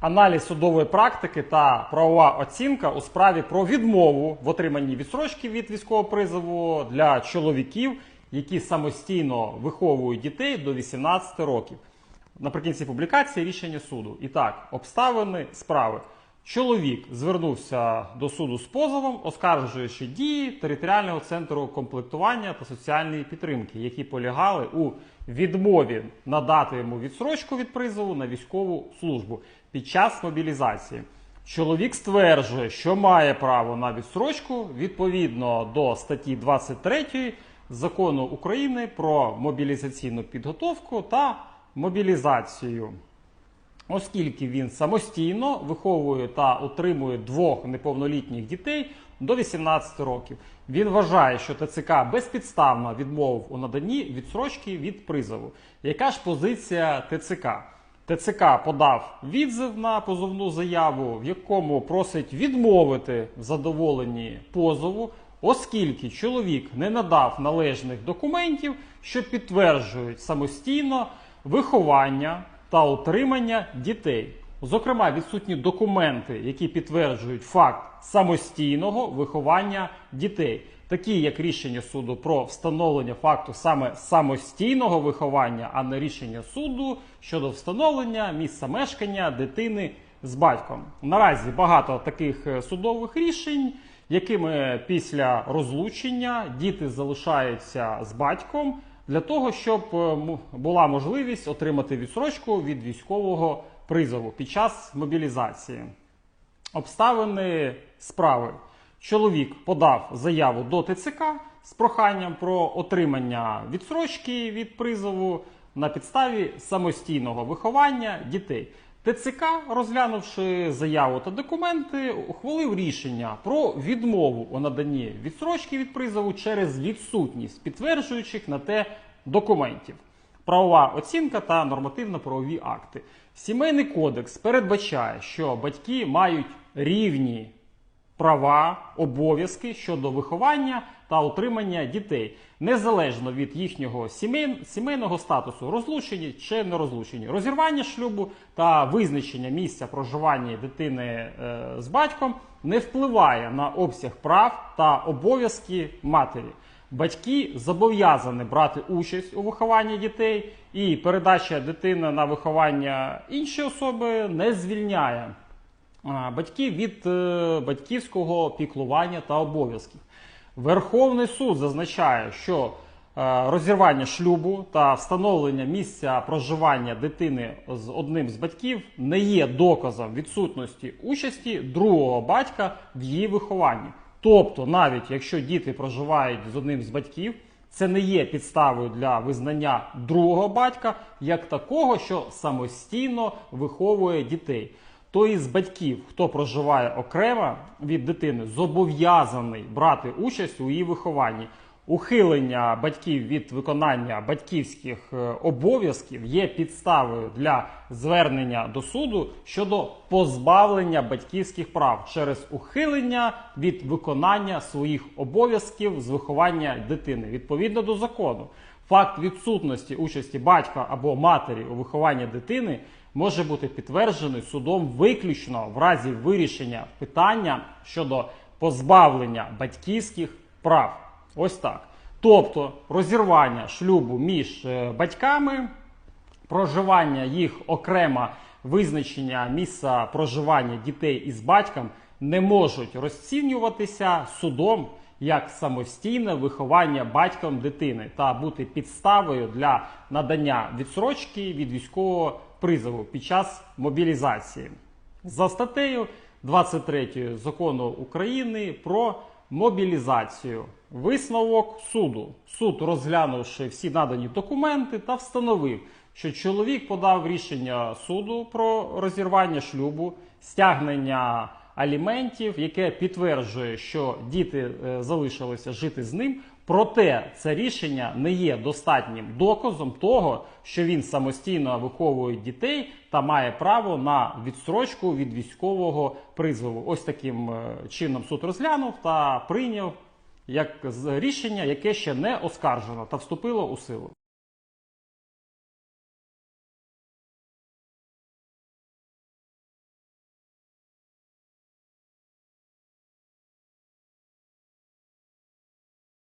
Аналіз судової практики та правова оцінка у справі про відмову в отриманні відсрочки від військового призову для чоловіків, які самостійно виховують дітей до 18 років. Наприкінці публікації рішення суду. І так, обставини справи. Чоловік звернувся до суду з позовом, оскаржуючи дії територіального центру комплектування та соціальної підтримки, які полягали у відмові надати йому відсрочку від призову на військову службу під час мобілізації. Чоловік стверджує, що має право на відсрочку відповідно до статті 23 закону України про мобілізаційну підготовку та мобілізацію. Оскільки він самостійно виховує та утримує двох неповнолітніх дітей до 18 років, він вважає, що ТЦК безпідставно відмовив у наданні відсрочки від призову. Яка ж позиція ТЦК? ТЦК подав відзив на позовну заяву, в якому просить відмовити в задоволенні позову, оскільки чоловік не надав належних документів, що підтверджують самостійно виховання та утримання дітей. Зокрема, відсутні документи, які підтверджують факт самостійного виховання дітей, такі як рішення суду про встановлення факту саме самостійного виховання, а не рішення суду щодо встановлення місця мешкання дитини з батьком. Наразі багато таких е, судових рішень, якими після розлучення діти залишаються з батьком для того, щоб е, була можливість отримати відсрочку від військового призову під час мобілізації. Обставини справи. Чоловік подав заяву до ТЦК з проханням про отримання відсрочки від призову на підставі самостійного виховання дітей. ТЦК, розглянувши заяву та документи, ухвалив рішення про відмову у наданні відсрочки від призову через відсутність підтверджуючих на те документів правова оцінка та нормативно-правові акти. Сімейний кодекс передбачає, що батьки мають рівні права, обов'язки щодо виховання та утримання дітей, незалежно від їхнього сімей, сімейного статусу, розлучені чи не розлучені, розірвання шлюбу та визначення місця проживання дитини е, з батьком не впливає на обсяг прав та обов'язки матері. Батьки зобов'язані брати участь у вихованні дітей, і передача дитини на виховання іншої особи не звільняє батьків від е, батьківського піклування та обов'язків. Верховний суд зазначає, що е, розірвання шлюбу та встановлення місця проживання дитини з одним з батьків не є доказом відсутності участі другого батька в її вихованні. Тобто, навіть якщо діти проживають з одним з батьків, це не є підставою для визнання другого батька як такого, що самостійно виховує дітей. Той із батьків, хто проживає окремо від дитини, зобов'язаний брати участь у її вихованні. Ухилення батьків від виконання батьківських е, обов'язків є підставою для звернення до суду щодо позбавлення батьківських прав через ухилення від виконання своїх обов'язків з виховання дитини відповідно до закону. Факт відсутності участі батька або матері у вихованні дитини може бути підтверджений судом виключно в разі вирішення питання щодо позбавлення батьківських прав. Ось так. Тобто розірвання шлюбу між е, батьками, проживання їх окремо визначення місця проживання дітей із батьком не можуть розцінюватися судом як самостійне виховання батьком дитини та бути підставою для надання відсрочки від військового призову під час мобілізації. За статтею 23 закону України про мобілізацію. Висновок суду. Суд, розглянувши всі надані документи, та встановив, що чоловік подав рішення суду про розірвання шлюбу, стягнення аліментів, яке підтверджує, що діти е, залишилися жити з ним. Проте це рішення не є достатнім доказом того, що він самостійно виховує дітей та має право на відстрочку від військового призову. Ось таким е, чином суд розглянув та прийняв як рішення, яке ще не оскаржено та вступило у силу.